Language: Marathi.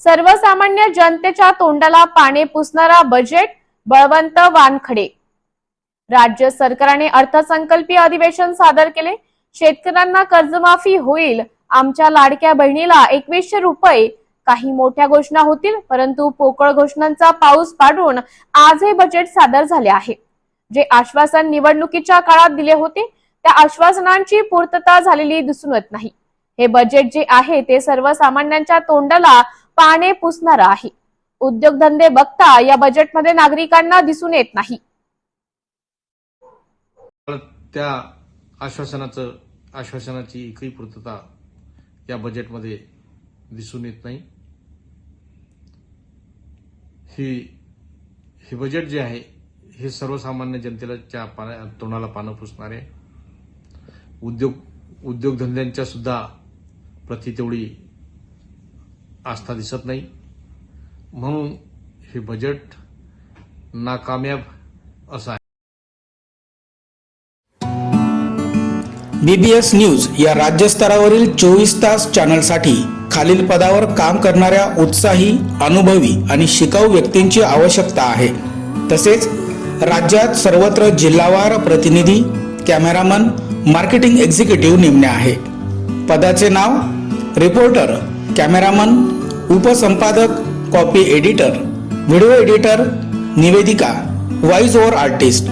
सर्वसामान्य जनतेच्या तोंडाला पाने पुसणारा बजेट बळवंत वानखडे. राज्य सरकारने अर्थसंकल्पीय अधिवेशन सादर केले. शेतकऱ्यांना कर्जमाफी होईल. आमच्या लाडक्या बहिणीला एकवीसशे रुपये. काही मोठ्या घोषणा होतील परंतु पोकळ घोषणांचा पाऊस पाडून आज हे बजेट सादर झाले आहे. जे आश्वासन निवडणुकीच्या काळात दिले होते त्या आश्वासनांची पूर्तता झालेली दिसून येत नाही. हे बजेट जे आहे ते सर्वसामान्यांच्या तोंडाला पाने पुसणार आहे. उद्योगधंदे बघता या बजेटमध्ये नागरिकांना दिसून येत नाही. त्या आश्वासनाचं आश्वासनाची एकही पूर्तता या बजेटमध्ये दिसून येत नाही. ही हे बजेट जे आहे हे सर्वसामान्य जनतेला तोंडाला पानं पुसणारे उद्योग उद्योगधंद्यांच्या सुद्धा प्रति तेवढी आस्था दिसत नाही. म्हणून हे बजेट नाकामयाब असं आहे. बीबीएस न्यूज या राज्यस्तरावरील चोवीस तास चॅनलसाठी खालील पदावर काम करणाऱ्या उत्साही अनुभवी आणि शिकाऊ व्यक्तींची आवश्यकता आहे. तसेच राज्यात सर्वत्र जिल्हावार प्रतिनिधी कॅमेरामन मार्केटिंग एक्झिक्युटिव्ह नेमणे आहे. पदाचे नाव रिपोर्टर कॅमेरामन उपसंपादक कॉपी एडिटर व्हिडिओ एडिटर निवेदिका व्हॉइस ओव्हर आर्टिस्ट.